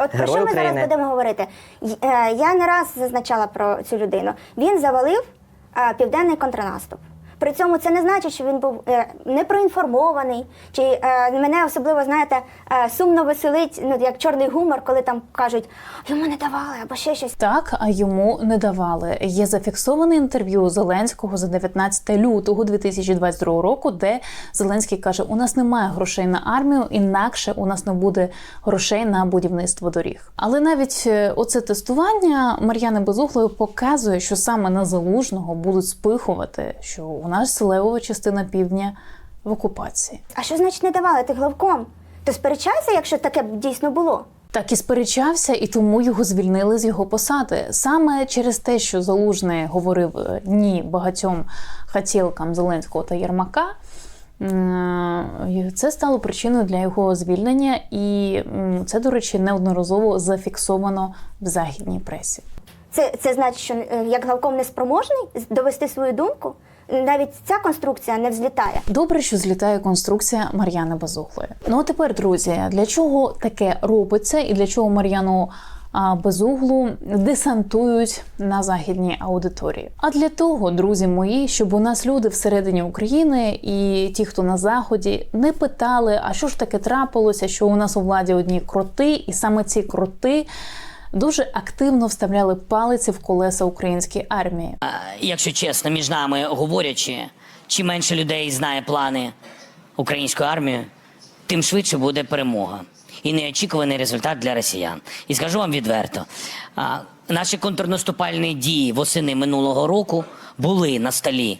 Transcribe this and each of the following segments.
От про Герой що ми України. зараз будемо говорити? Й- е, Я не раз зазначала про цю людину. Він завалив е, південний контрнаступ. При цьому це не значить, що він був е, непроінформований, чи е, мене особливо, знаєте, е, сумно веселить, ну як чорний гумор, коли там кажуть, йому не давали або ще щось. Так, а йому не давали. Є зафіксоване інтерв'ю Зеленського за 19 лютого 2022 року, де Зеленський каже: у нас немає грошей на армію, інакше у нас не буде грошей на будівництво доріг. Але навіть оце тестування Мар'яни Безуглої показує, що саме на залужного будуть спихувати, що у нас левова частина півдня в окупації. А що значить не давали? Ти главком? То сперечайся, якщо таке б дійсно було. Так і сперечався, і тому його звільнили з його посади. Саме через те, що Залужний говорив е, ні багатьом хотілкам Зеленського та Єрмака. Це стало причиною для його звільнення, і це, до речі, неодноразово зафіксовано в західній пресі. Це, це значить, що е, як главком не спроможний довести свою думку. Навіть ця конструкція не взлітає. Добре, що злітає конструкція Мар'яни Безуглої. Ну а тепер, друзі, для чого таке робиться, і для чого Мар'яну Безуглу десантують на західній аудиторії? А для того, друзі мої, щоб у нас люди всередині України і ті, хто на заході, не питали, а що ж таке трапилося, що у нас у владі одні кроти, і саме ці кроти. Дуже активно вставляли палиці в колеса українській армії. А, якщо чесно, між нами говорячи, чим менше людей знає плани української армії, тим швидше буде перемога і неочікуваний результат для росіян. І скажу вам відверто: а, наші контрнаступальні дії восени минулого року були на столі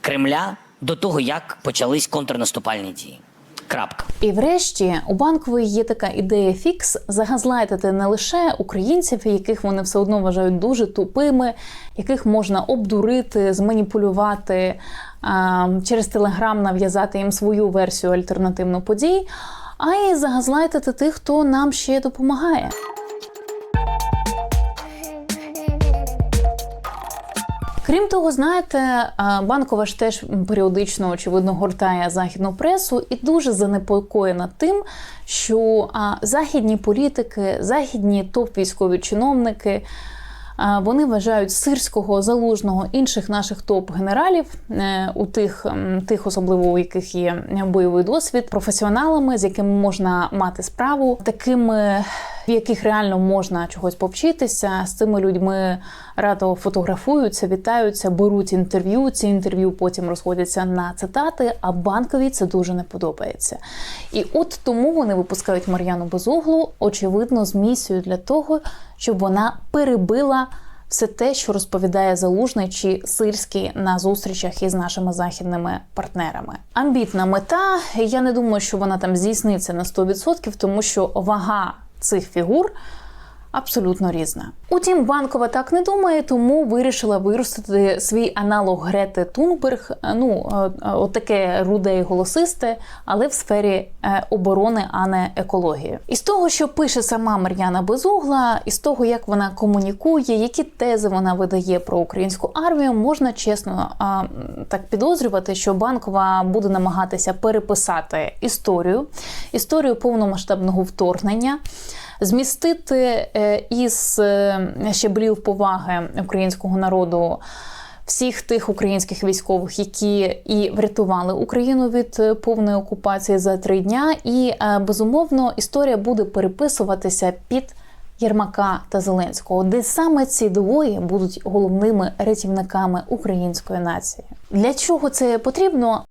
Кремля до того, як почались контрнаступальні дії. Крапка. І врешті у банкової є така ідея фікс загазлайтити не лише українців, яких вони все одно вважають дуже тупими, яких можна обдурити, зманіпулювати через телеграм, нав'язати їм свою версію альтернативно подій, а й загазлайтити тих, хто нам ще допомагає. Крім того, знаєте, банкова ж теж періодично очевидно гортає західну пресу і дуже занепокоєна тим, що західні політики, західні топ-військові чиновники. Вони вважають сирського, залужного, інших наших топ-генералів е, у тих, тих, особливо у яких є бойовий досвід, професіоналами, з якими можна мати справу, такими, в яких реально можна чогось повчитися. З цими людьми радо фотографуються, вітаються, беруть інтерв'ю. Ці інтерв'ю потім розходяться на цитати. А банкові це дуже не подобається. І от тому вони випускають Мар'яну Безуглу, очевидно, з місією для того, щоб вона перебила. Все те, що розповідає Залужний чи Сирський на зустрічах із нашими західними партнерами. Амбітна мета. Я не думаю, що вона там здійсниться на 100%, тому що вага цих фігур абсолютно різна. Утім, банкова так не думає, тому вирішила виростити свій аналог Грети Тунберг. е, Ну е, е, отаке руде і голосисте, але в сфері оборони, а не екології. Із того, що пише сама Мар'яна Безугла, із того, як вона комунікує, які тези вона видає про українську армію, можна чесно так підозрювати, що банкова буде намагатися переписати історію, історію повномасштабного вторгнення змістити е, із е, щеблів поваги українського народу. Всіх тих українських військових, які і врятували Україну від е, повної окупації за три дня, і безумовно історія буде переписуватися під Єрмака та Зеленського, де саме ці двоє будуть головними рятівниками української нації. Для чого це потрібно?